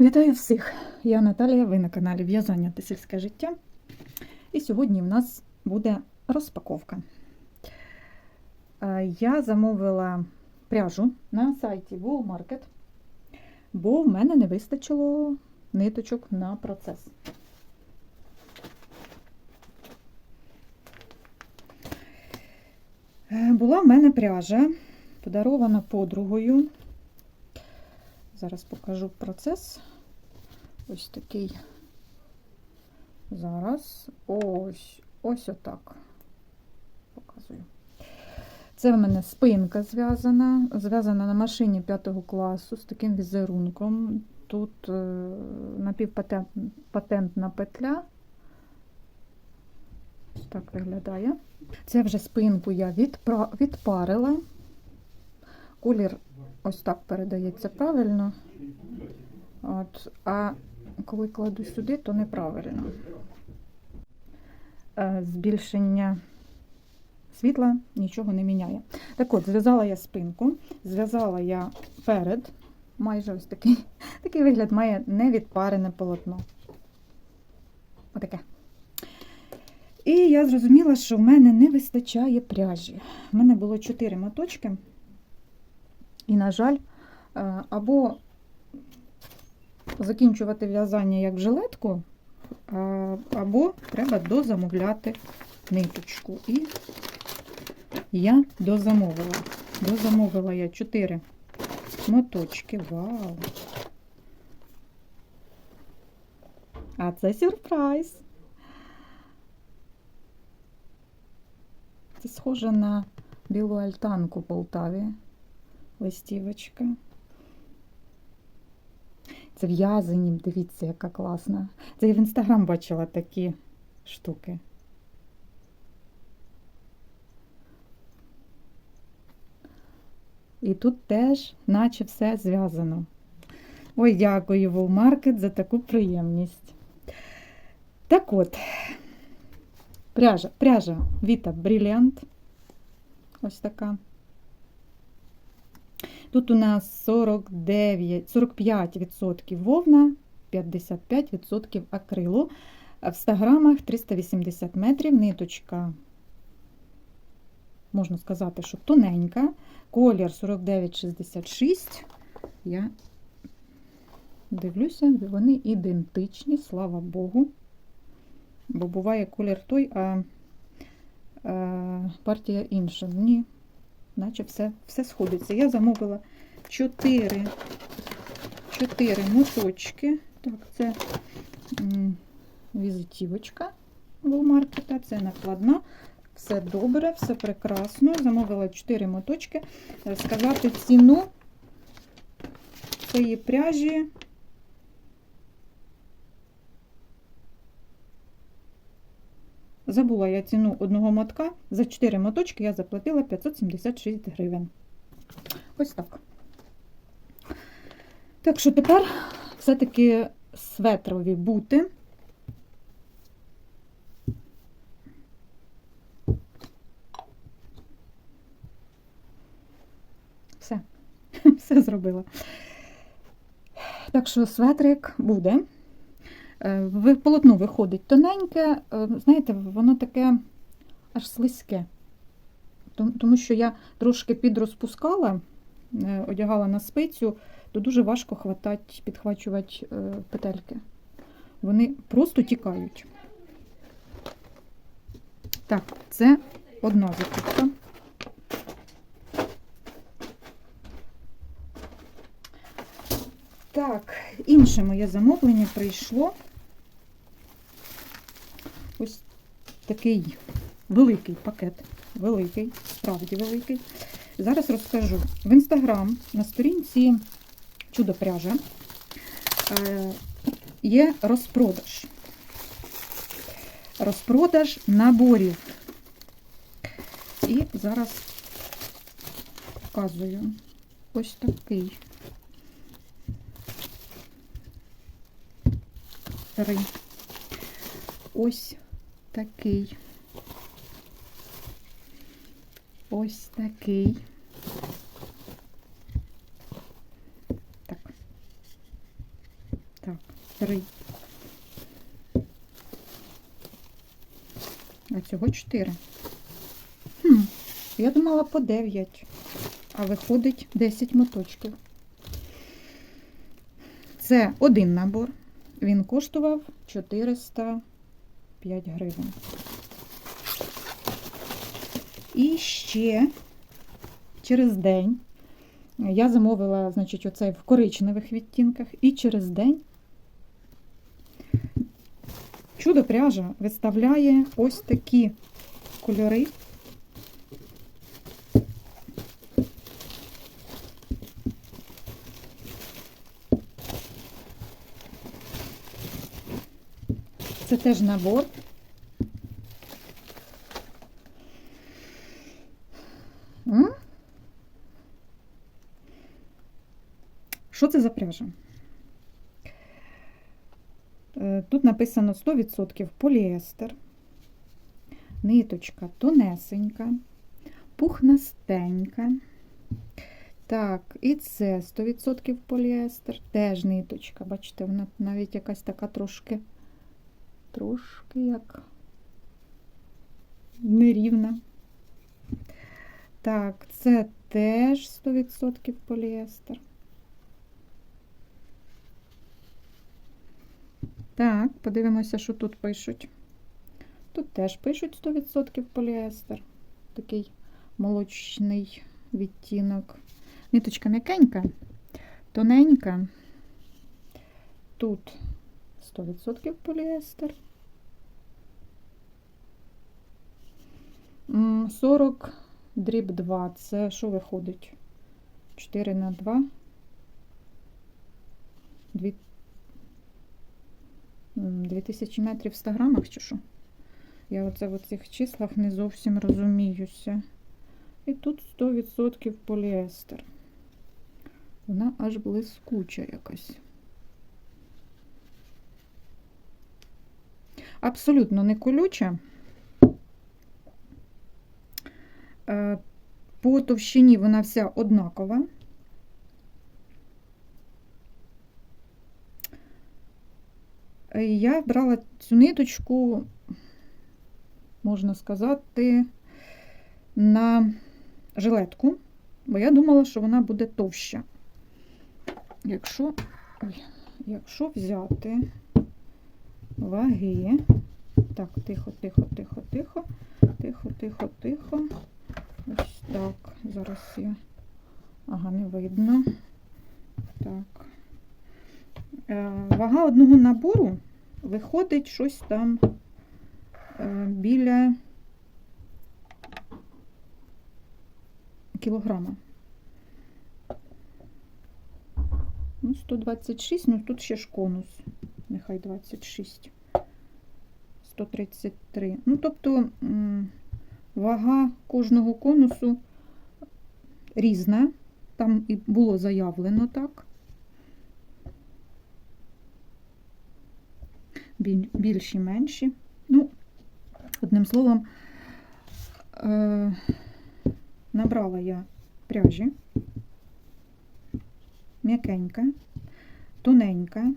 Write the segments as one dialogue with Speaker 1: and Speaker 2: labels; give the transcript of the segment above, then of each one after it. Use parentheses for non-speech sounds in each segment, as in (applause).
Speaker 1: Вітаю всіх! Я Наталія, ви на каналі В'язання та сільське життя. І сьогодні в нас буде розпаковка. Е, Я замовила пряжу на сайті Woolmarket, бо в мене не вистачило ниточок на процес. Е, Була в мене пряжа, подарована подругою. Зараз покажу процес. Ось такий. Зараз. Ось, ось отак. Показую. Це в мене спинка зв'язана. Зв'язана на машині 5 класу з таким візерунком. Тут е, напівпатентна петля. Так виглядає. Це вже спинку я відпра... відпарила. Колір ось так передається правильно. От, а коли кладу сюди, то неправильно. Е, Збільшення світла нічого не міняє. Так от, зв'язала я спинку, зв'язала я перед, майже ось такий, (laughs) такий вигляд має невідпарене полотно. Отаке. І я зрозуміла, що в мене не вистачає пряжі. У мене було 4 моточки. І, на жаль, е, або закінчувати в'язання як жилетку, або треба дозамовляти ниточку. І я дозамовила. Дозамовила я 4 моточки. Вау! А це сюрприз. Це схоже на білу альтанку Полтаві листівочка. Це в'язані, дивіться, яка класна. Це я в інстаграм бачила такі штуки. І тут теж, наче все зв'язано. Ой, дякую, Woolmarket, за таку приємність. Так от, пряжа, пряжа Vita Brilliant. Ось така. Тут у нас 49, 45% вовна, 55% акрилу. В 100 грамах 380 метрів. Ниточка, можна сказати, що тоненька. Колір 49,66. Я дивлюся, вони ідентичні, слава Богу. Бо буває колір той, а, партія інша. Ні, наче все, все сходиться. Я замовила 4, 4 моточки. Так, це візитівочка Woolmarket, це накладна. Все добре, все прекрасно. Замовила 4 моточки. Е, Сказати ціну цієї пряжі. Забула я ціну одного мотка. За 4 моточки я заплатила 576 гривень. Ось так. Так що тепер все-таки светрові бути. Все, (laughs) все зробила. Так що светрик буде. Е, Полотно виходить тоненьке, е, знаєте, воно таке аж слизьке. Тому що я трошки підрозпускала, е, одягала на спицю, то дуже важко хватать, підхвачувати петельки. Вони просто тікають. Так, це одна закупка. Так, інше моє замовлення прийшло. Ось такий великий пакет. Великий, справді великий. Зараз розкажу. В інстаграм на сторінці Чудо пряжа е, є розпродаж. Розпродаж наборів. І зараз показую ось такий. Ось такий. Ось такий. Так. Так, три. А цього чотири. Хм, я думала по 9, а виходить 10 моточків. Це один набор. Він коштував 405 гривень. І ще через день я замовила, значить, оцей в коричневих відтінках, і через день чудо пряжа виставляє ось такі кольори. Теж набор. Що це за пряжа? Е, Тут написано 100% поліестер, ниточка тонесенька, пухнастенька. Так, і це 100% поліестер, теж ниточка. Бачите, вона навіть якась така трошки, трошки як нерівна. Так, це теж 100% поліестер. Так, подивимося, що тут пишуть. Тут теж пишуть 100% поліестер. Такий молочний відтінок. Ниточка м'якенька, тоненька. Тут 100% поліестер. М, 40 дріб 2. Це що виходить? 4 на 2. 2 2000 метрів в 100 грамах чи що? Я оце в цих числах не зовсім розуміюся. І тут 100% поліестер. Вона аж блискуча якась. Абсолютно не колюча. Е, По товщині вона вся однакова. Е, Я брала цю ниточку, можна сказати, на жилетку, бо я думала, що вона буде товща. Якщо, якщо взяти ваги, так, тихо, тихо, тихо, тихо, тихо, тихо, тихо. Ось так. Зараз я. Ага, не видно. Так. Е, Вага одного набору виходить щось там е, біля кілограма. Ну, 126, ну тут ще ж конус. Нехай 26. 133. Ну, тобто вага кожного конусу різна. Там і було заявлено так. Більші, менші. Ну, одним словом, е, набрала я пряжі. М'якенька, тоненька.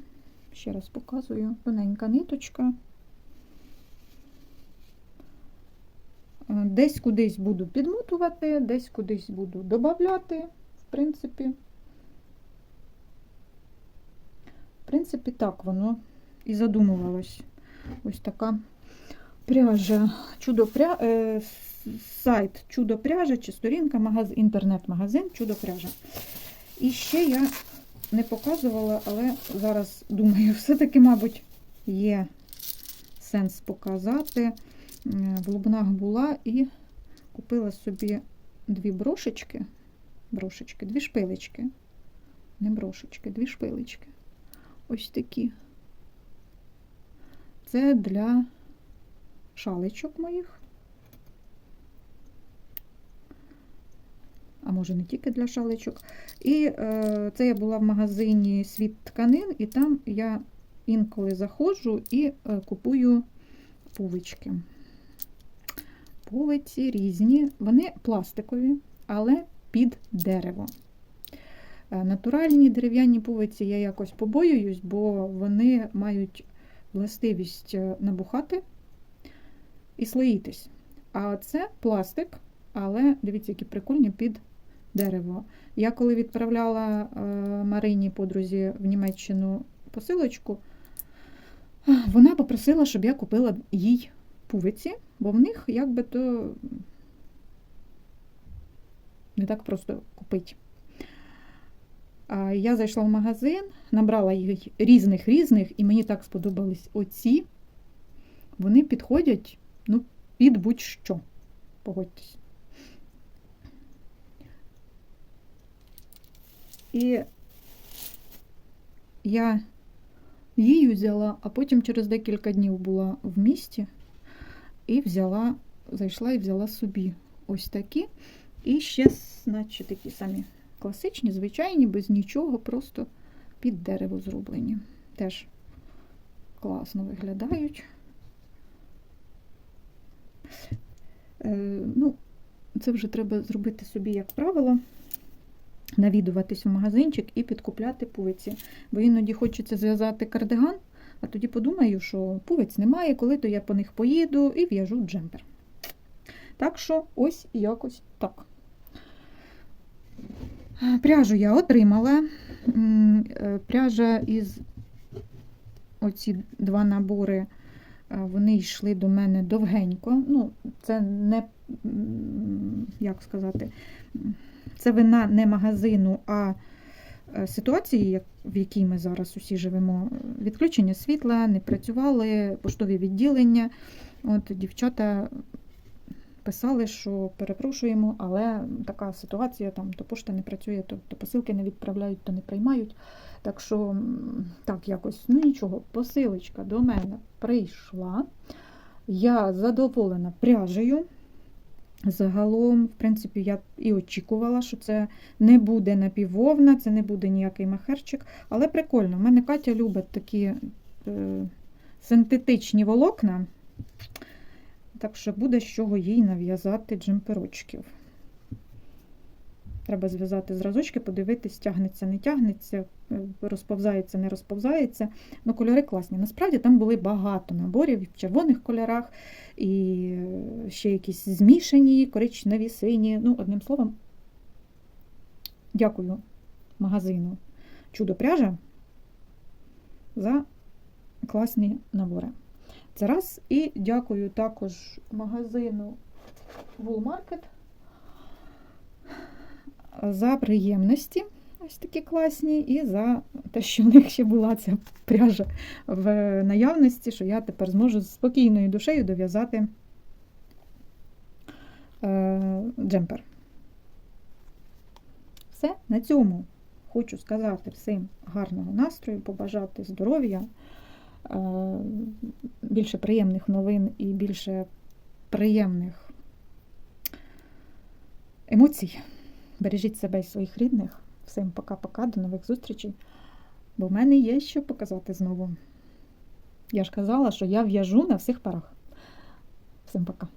Speaker 1: Ще раз показую, тоненька ниточка. Е, Десь кудись буду підмотувати, десь кудись буду додавати, в принципі. В принципі, так воно і задумувалось. Ось така пряжа. Чудо пря... е, сайт Чудо пряжа чи сторінка, магаз... інтернет-магазин Чудо пряжа. І ще я не показувала, але зараз думаю, (laughs) все-таки, мабуть, є сенс показати. Е, В Лубнах була і купила собі дві брошечки. Брошечки, дві шпилечки. Не брошечки, дві шпилечки. Ось такі. Це для шаличок моїх. Може не тільки для шаличок. І е, це я була в магазині Світ тканин, і там я інколи заходжу і е, купую пувички. Пувиці різні, вони пластикові, але під дерево. Е, Натуральні дерев'яні пувиці я якось побоююсь, бо вони мають властивість е, набухати і слоїтись. А це пластик, але дивіться, які прикольні під дерево. Я коли відправляла е, Марині подрузі в Німеччину посилочку, вона попросила, щоб я купила їй пувиці, бо в них якби то не так просто купити. Я зайшла в магазин, набрала їх різних різних, і мені так сподобались оці. Вони підходять ну, під будь-що. Погодьтесь. І я її взяла, а потім через декілька днів була в місті і взяла, зайшла і взяла собі ось такі. І ще, значить, такі самі класичні, звичайні, без нічого, просто під дерево зроблені. Теж класно виглядають. Е, ну, це вже треба зробити собі, як правило, навідуватись в магазинчик і підкупляти пувиці. Бо іноді хочеться зв'язати кардиган, а тоді подумаю, що пувиць немає, коли то я по них поїду і в'яжу джемпер. Так що ось якось так. Пряжу я отримала. Е, Пряжа із оці два набори, вони йшли до мене довгенько. Ну, це не, як сказати, це вина не магазину, а е, ситуації, в якій ми зараз усі живемо. Відключення світла, не працювали, поштові відділення. От дівчата писали, що перепрошуємо, але така ситуація, там то пошта не працює, то, то посилки не відправляють, то не приймають. Так що, так, якось, ну нічого, посилочка до мене прийшла. Я задоволена пряжею. Загалом, в принципі, я і очікувала, що це не буде напіввовна, це не буде ніякий махерчик. Але прикольно, в мене Катя любить такі е, синтетичні волокна. Так що буде з чого їй нав'язати джемперочків. Треба зв'язати зразочки, подивитись, тягнеться, не тягнеться, е, розповзається, не розповзається. Ну, кольори класні. Насправді там були багато наборів в червоних кольорах, і е, ще якісь змішані, коричневі, сині. Ну, одним словом, дякую магазину Чудо пряжа за класні набори. Це раз. І дякую також магазину Wool Market за приємності, ось такі класні, і за те, що в них ще була ця пряжа в наявності, що я тепер зможу з спокійною душею дов'язати е, джемпер. Все, на цьому хочу сказати всім гарного настрою, побажати здоров'я більше приємних новин і більше приємних емоцій. Бережіть себе і своїх рідних. Всім пока-пока, до нових зустрічей. Бо в мене є що показати знову. Я ж казала, що я в'яжу на всіх парах. Всім пока.